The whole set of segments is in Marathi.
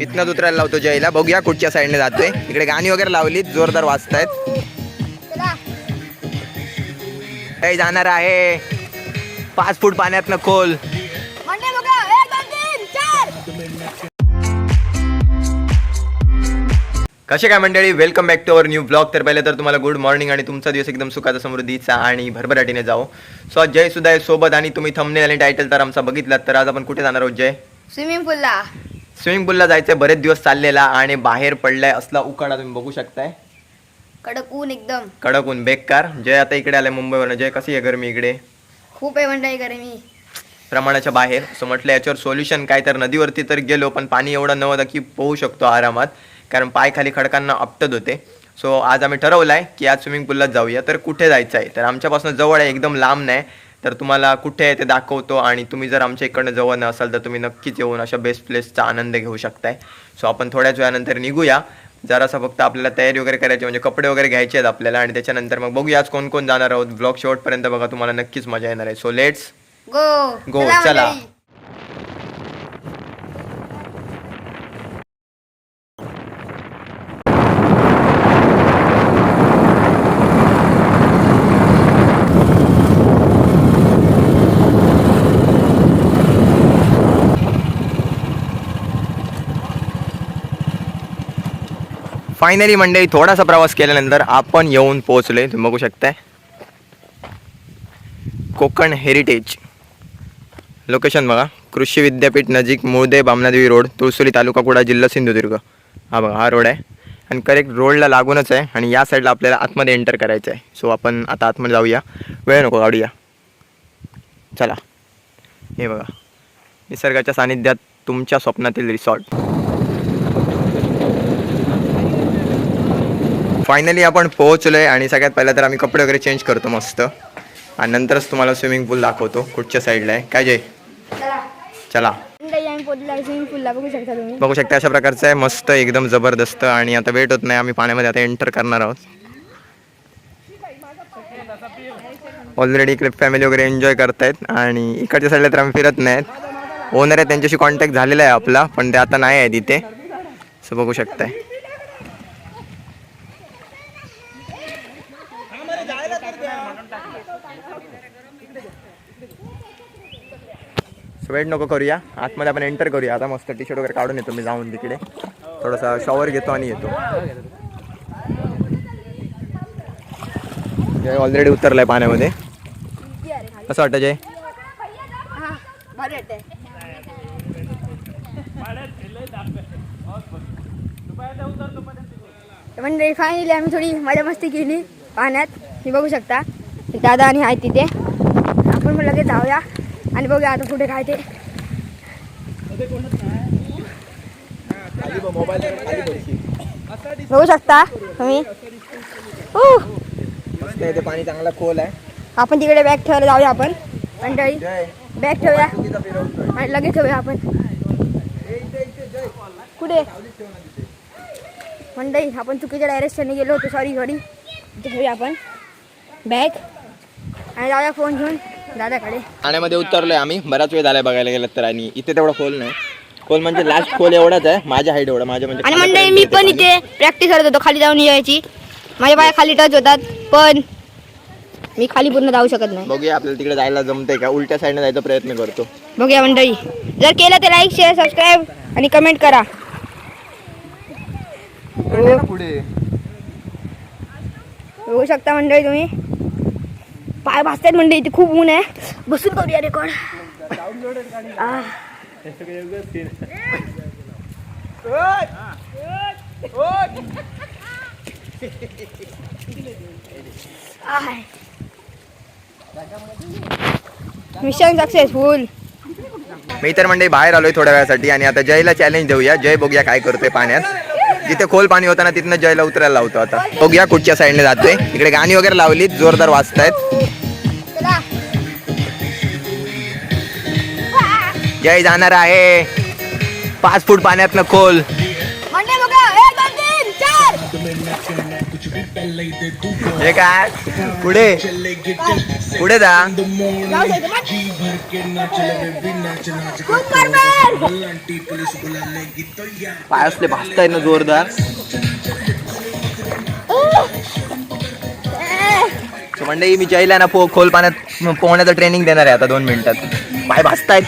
इथनंच उतरायला लावतो जयला. बघूया कुठच्या साईडने जातोय. इकडे गाणी वगैरे लावलीत जोरदार वाजतायत. जय जाणार आहे. पाच फूट पाण्यातनं खोल. कसे काय मंडळी? Welcome back to our new blog तर पहिले तर तुम्हाला गुड मॉर्निंग आणि तुमचा दिवस एकदम सुखाचा समृद्धीचा आणि भरभराटीने जाओ सो आज जय सुद्धा आहे सोबत आणि तुम्ही थंबनेल आणि टायटल तर आमचा बघितलात. तर आज आपण कुठे जाणार आहोत जय? स्विमिंग पूलला स्विमिंग पूलला जायचंय बरेच दिवस चाललेला आणि बाहेर पडलाय असला उकाडा तुम्ही बघू शकताय. कडक ऊन एकदम. कडक ऊन बेकार. जय आता इकडे आलाय मुंबईवरून. जय कशी आहे गरमी इकडे? खूप आहे मंडळी करे मी प्रमाणाच्या बाहेर. सो म्हटलं याच्यावर सोल्युशन काय तर नदीवरती तर गेलो पण पाणी एवढं नव्हतं की पोहू शकतो आरामात. कारण पाय खाली खडकांना आपटत होते. सो आज आम्ही ठरवलं आहे की आज स्विमिंग पूललाच जाऊया. तर कुठे जायचं आहे तर आमच्यापासून जवळ आहे एकदम लांब नाही. तर तुम्हाला कुठे आहे ते दाखवतो आणि तुम्ही जर आमच्या इकडनं जवळ नसाल तर तुम्ही नक्कीच येऊन अशा बेस्ट प्लेसचा आनंद घेऊ शकताय. सो आपण थोड्याच वेळानंतर निघूया. जरासा फक्त आपल्याला तयारी वगैरे करायची म्हणजे कपडे वगैरे घ्यायचे आहेत आपल्याला आणि त्याच्यानंतर मग बघूया आज कोण कोण जाणार आहोत. ब्लॉग शेवटपर्यंत बघा तुम्हाला नक्कीच मजा येणार आहे. सो लेट्स गो Go, चला. फायनली मंडळी थोडासा प्रवास केल्यानंतर आपण येऊन पोहोचले. तुम्ही बघू शकताय. कोकण हेरिटेज लोकेशन बघा. कृषी विद्यापीठ नजीक मुळदे बामनादेवी रोड तुळसुली तालुका कुडा जिल्हा सिंधुदुर्ग. हा बघा हा रोड आहे. आणि करेक्ट रोडला लागूनच आहे आणि या साईडला आपल्याला आतमध्ये एंटर करायचं आहे. सो आपण आता आतमध्ये जाऊया. वेळ नको गाडूया चला. हे बघा. निसर्गाच्या सानिध्यात तुमच्या स्वप्नातील रिसॉर्ट फायनली आपण पोहोचलोय आणि सगळ्यात पहिला तर आम्ही कपडे वगैरे चेंज करतो मस्त. आणि नंतरच तुम्हाला स्विमिंग पूल दाखवतो कुठच्या साईडला आहे. काय जय? चला. पोहोचलो बघू शकता तुम्ही. बघू शकता अशा प्रकारचं आहे. मस्त एकदम जबरदस्त. आणि आता वेट होत नाही आम्ही पाण्यामध्ये आता एंटर करणार आहोत. ऑलरेडी इकडे फॅमिली वगैरे एन्जॉय करतायत. आणि इकडच्या साईडला तर आम्ही फिरत नाहीत. ओनर आहे त्यांच्याशी कॉन्टॅक्ट झालेला आहे आपला पण ते आता नाही आहे तिथे सो बघू शकताय. वेट नको करूया. आतमध्ये आपण एंटर करूया. आता मस्त टी शर्ट वगैरे काढून येतो मी जाऊन तिकडे. थोडासा शॉवर घेतो आणि येतो. ऑलरेडी उतरलाय पाण्यामध्ये. कसं वाटतं जय? हा मंडळी फायनली आम्ही थोडी मजा मस्ती केली पाण्यात. हे बघू शकता. दादा आणि आहेत तिथे. आपण मग लगेच जाऊया. आणि बघूया आता कुठे काय ते. बघू शकता तुम्ही. पाणी चांगला खोल आहे आपण तिकडे बॅग ठेवायला जाऊया आपण. मंडळी बॅग ठेवूया. आणि लगेच ठेवूया आपण. कुठे? मंडई आपण चुकीच्या डायरेक्शनने गेलो होतो. सॉरी सॉरी ठेवूया आपण. बॅग आणि जाऊया फोन घेऊन दादाकडे. पाण्यामध्ये उतरलोय आम्ही. बराच वेळ झालाय बघायला गेलं तर आणि इथे तेवढा खोल नाही. खोल म्हणजे लास्ट खोल एवढाच आहे. माझ्या हाईट एवढा माझ्या म्हणजे आणि मंडळी मी पण इथे प्रॅक्टिस करत होतो. खाली जाऊन यायची. माझ्या पाय खाली टच होतात. पण मी खाली पूर्ण जाऊ शकत नाही. बघूया आपल्याला तिकडे जायला जमतंय का? उलट्या साईडने जायचा प्रयत्न करतो. बघूया मंडळी. जर केलं तर लाईक शेअर सबस्क्राईब आणि कमेंट करा. पुढे. बघू शकता मंडळी तुम्ही? पाय भासतात म्हणजे इथे खूप ऊन आहे. बसून करूया रेकॉर्ड मिशन सक्सेसफुल मी तर म्हणजे बाहेर आलोय थोड्या वेळासाठी आणि आता जयला चॅलेंज देऊया. जय बघूया काय करतोय पाण्यात. जिथे खोल पाणी होतं ना तिथनं जयला उतरायला लावतो आता. बघूया कुठच्या साईडने जातोय. इकडे गाणी वगैरे लावलीत जोरदार वाजतायत. जय जाणार आहे पाच फूट पाण्यातनं खोल। हे? काय पुढे पुढे जा पाय असले भासताय ना जोरदार। मंडळी मी जयला ना पो खोल पाण्यात पोहण्याचं ट्रेनिंग देणार आहे आता दोन मिनिटात पाय भासतायत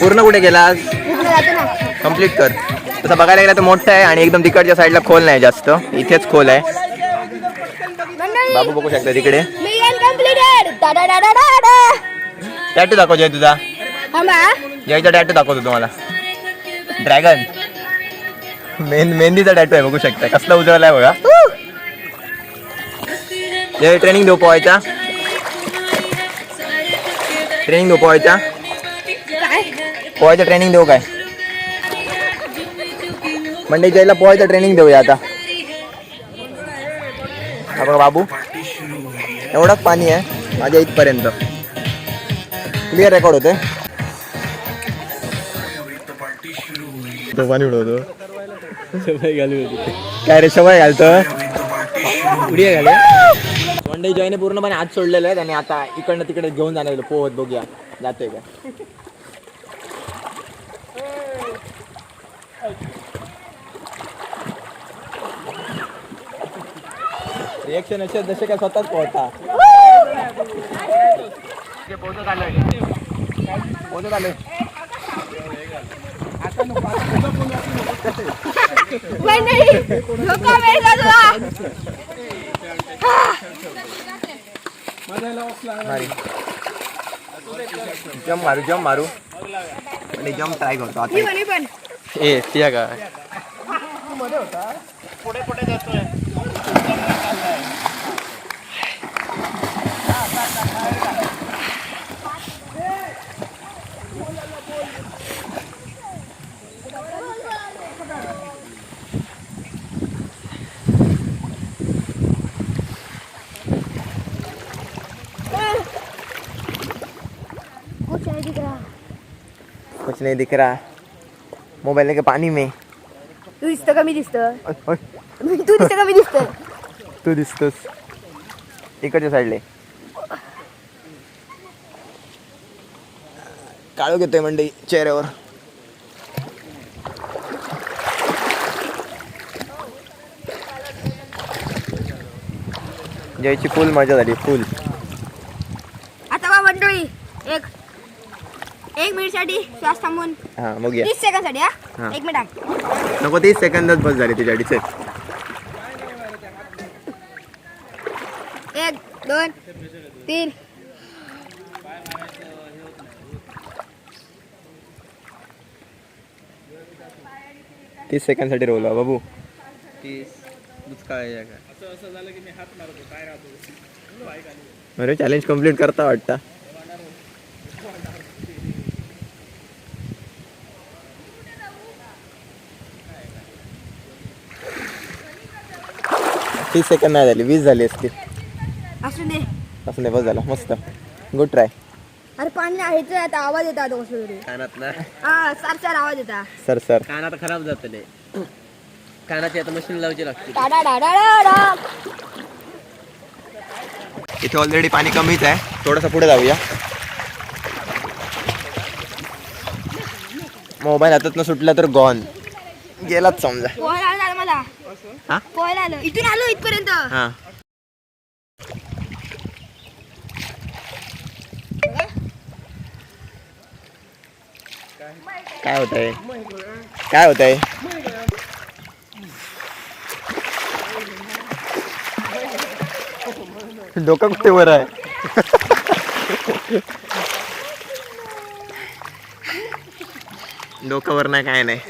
पूर्ण कुठे गेलास? कंप्लीट कर. तसं बघायला गेलं तर मोठं आहे आणि एकदम तिकडच्या साईडला खोल नाही जास्त. इथेच खोल आहे. बाबू बघू शकता तिकडे. टाटा दाखव जय तुझा? जयचा टॅटू दाखवतो तुम्हाला. ड्रॅगन मेन मेहंदीचा टॅटू आहे बघू शकता. कसला उजळला आहे बघा. जय ट्रेनिंग देऊ पोहायचा ट्रेनिंग देऊ पोहायचा पोहायचं ट्रेनिंग देऊ काय? म्हणजे जयला पोहायचं ट्रेनिंग देऊया आता. बघा बाबू. एवढंच पाणी आहे माझ्या इथपर्यंत. क्लिअर रेकॉर्ड होते तो पाणी उडवतो. काय रे सवय घालतो? उडी घाले. मंडई जॉईने पूर्णपणे हात सोडलेले आहेत आणि आता इकडनं तिकडे घेऊन जाणार पोहत बघूया जातोय का? रिएक्शन असे जसे काय स्वतःच पोहता जम मारू. जम मारू आणि जम ट्राय करतो. आता पण. मी पण ए त्या काय कुछ नहीं दिख रहा कुछ नहीं दिख रहा। मोबाईल के पाणी में। तू दिसतं कमी दिसतं तू दिसतं कमी दिसतं तू दिसतोस। इकडच्या साईडले काळो घेतोय मंडई चेहऱ्यावर। जयची फुल मजा झाली फुल आता बा मंडळी एक श्वास थांबून हा तीस हा? हा. एक मिनिट नको तीस सेकंदच बस झाली तुझ्या अडीच. एक दोन तीन. तीस सेकंदसाठी रोवला बाबू. अरे चॅलेंज कंप्लीट करता वाटता. तीस सेकंद नाही झाली वीस झाली असती असू दे. असं नाही बस झाला मस्त. गुड ट्राय अरे पाणी आहे आता आवाज येतात आता कसं तरी. कानात ना. हा सार सार आवाज येतात सर सर. कानात खराब जातले कानाची आता मशीन लावची लागते. टाटा टाटा टाटा इथे ऑलरेडी पाणी कमीच आहे. थोडंसं पुढे जाऊया. मोबाईल हातात सुटला तर गॉन गेलाच समजा. हा? पोहायला आलं. इथून आलो इथपर्यंत. हा. काय होत आहे काय होत आहे डोकं कुठे वर आहे? डोकं वर नाही काय नाही.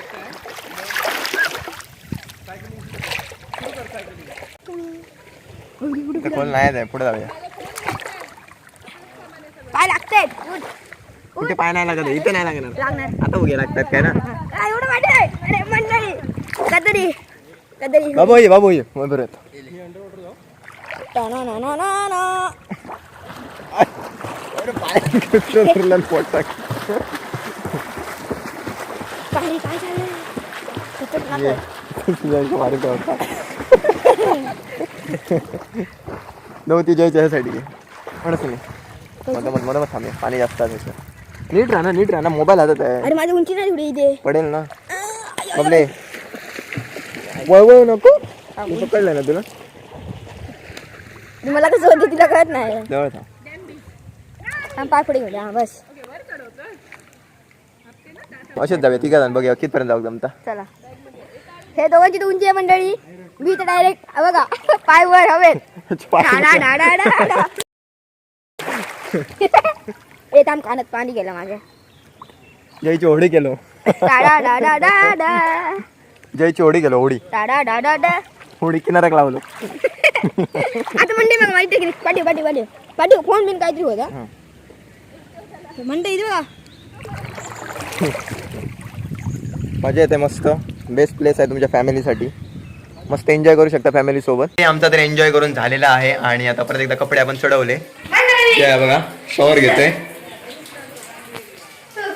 खोल नाही आहे पुढे जाऊया. काय लागतंय? उठ, कुठे पाय नाही लागत? इथे नाही लागणार. आता उगे लागतात काय ना? एवढं मंडळी कदरी कदरी. बाबू ये बाबू ये. पोट टाक काय झालं चुप नको नव्हती जयच्या ह्यासाठी म्हणत नाही मध्ये मध्ये मध्ये थांबे पाणी जास्त आहे त्याच्यात नीट राहा ना नीट राहा ना मोबाईल हातात आहे. अरे माझी उंची नाही थोडी इथे. पडेल ना. बबले. वळवळ नको. मी पकडलं ना तुला? मला कसं होतं तिला कळत नाही. जवळ थांब. पाय पुढे घेऊया हा बस. असेच जाऊया तिघा जण बघूया कितपर्यंत जाऊ जमता. चला. हे दोघांची तर उंची आहे मंडळी. मी तर डायरेक्ट बघा पाय वर हवेत. ए थांब कानात पाणी गेलं माझ्या. जयची होडी केलो. डाडा डाडा डाडा जयची होडी केलो होडी डाडा डाडा डा होडी किनाराक लावलो. आता म्हणते मग माहिती आहे की नाही? पाठव पाठव पाठव. पाठव फोन बिन काहीतरी होता. म्हणते इथे बघा. मजा येते मस्त. बेस्ट प्लेस आहे तुमच्या फॅमिलीसाठी. मस्त एन्जॉय करू शकता फॅमिली सोबत. आमचा तर एन्जॉय करून झालेला आहे आणि आता परत एकदा कपडे आपण चढवले. ते आहे बघा शॉवर घेतोय.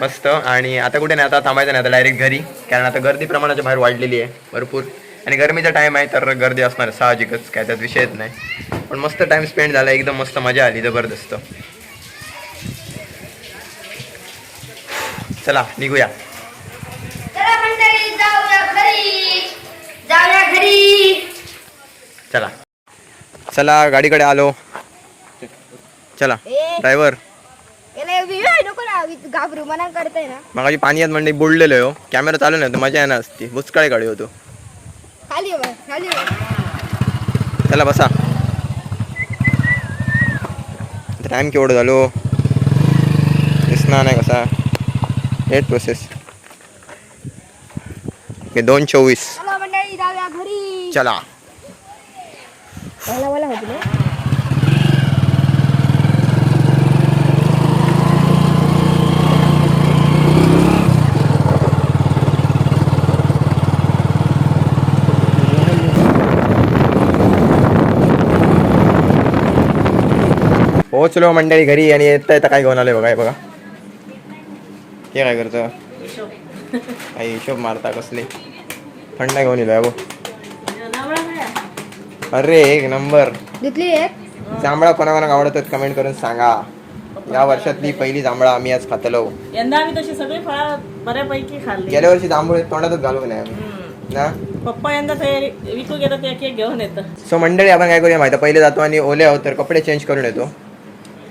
मस्त. आणि आता कुठे नाही आता थांबायचं नाही आता डायरेक्ट घरी. कारण आता गर्दी प्रमाणाच्या बाहेर वाढलेली आहे भरपूर. आणि गरमीचा टाइम आहे तर गर्दी असणार साहजिकच काय त्यात विषयच नाही. पण मस्त टाइम स्पेंड झाला एकदम मस्त मजा आली जबरदस्त. चला निघूया चला मंडळी जाऊया घरी जाऊया घरी चला चला गाडीकडे आलो. चला. ड्रायव्हर घाबरू मना करताय ना. मगाची पाणी यात म्हणजे बुडलेलो हो. कॅमेरा चालू नाही मजा येणार असती. बुचकाळे गाडी होतो. खाली खाली. चला बसा. टाइम केवढं झालो. दिसणार नाही कसा. लेट प्रोसेस दोन चोवीस. चला मंडळी जाऊया घरी चला मला मला होती ना? पोहोचलो मंडळी घरी आणि येता येता काय घेऊन आलोय बघा हे बघा. हे काय करतं? काही हिशोब मारता कसले? थंड घेऊन येलो बघ अरे एक नंबर. घेतली एक? जांभळा कोणाकोणाक आवडतात कमेंट करून सांगा. या वर्षातली पहिली जांभळा आम्ही आज खातलो. यंदा आम्ही तशी सगळी फळं बऱ्यापैकी खाल्ली. गेल्या वर्षी जांभूळ तोंडातच घालू नाही आम्ही. हम्म. ना? पप्पा यंदा ते विकू एक एक घेऊन येतं सो मंडळी आपण काय करूया माहिती पहिले जातो आणि ओले आहोत तर कपडे चेंज करून येतो.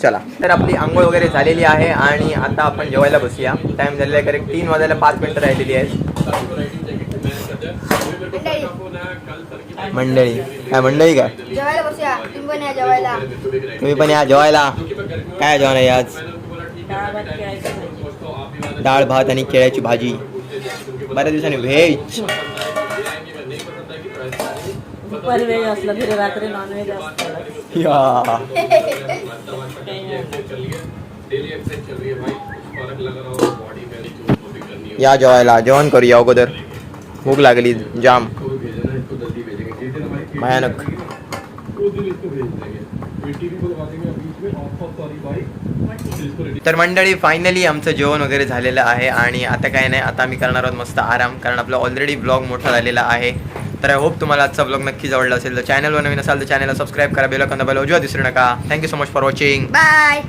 चला. तर आपली आंघोळ वगैरे झालेली आहे आणि आता आपण जेवायला बसूया. टाइम झालेला आहे करेक्ट तीन वाजायला पाच मिनिटं राहिलेली आहेत. मंडळी. काय मंडळी काय जेवायला बसूया. तुम्ही पण या जेवायला. तुम्ही पण या जेवायला. काय जेवण आहे आज? डाळ भात आणि केळ्याची भाजी. बऱ्याच दिवसांनी व्हेज. या जेवायला. जेवण करूया अगोदर. भूक लागली जाम. भयानक. तर मंडळी फायनली आमचं जेवण वगैरे झालेलं आहे आणि आता काय नाही आता आम्ही करणार आहोत मस्त आराम कारण आपला ऑलरेडी ब्लॉग मोठा झालेला आहे. तर आय होप तुम्हाला आजचा ब्लॉग नक्कीच आवडला असेल. तर चॅनलवर नवीन असाल तर चॅनलला सबस्क्राईब करा बेल दाबायला उजवा दिसू नका. Thank you so much for watching bye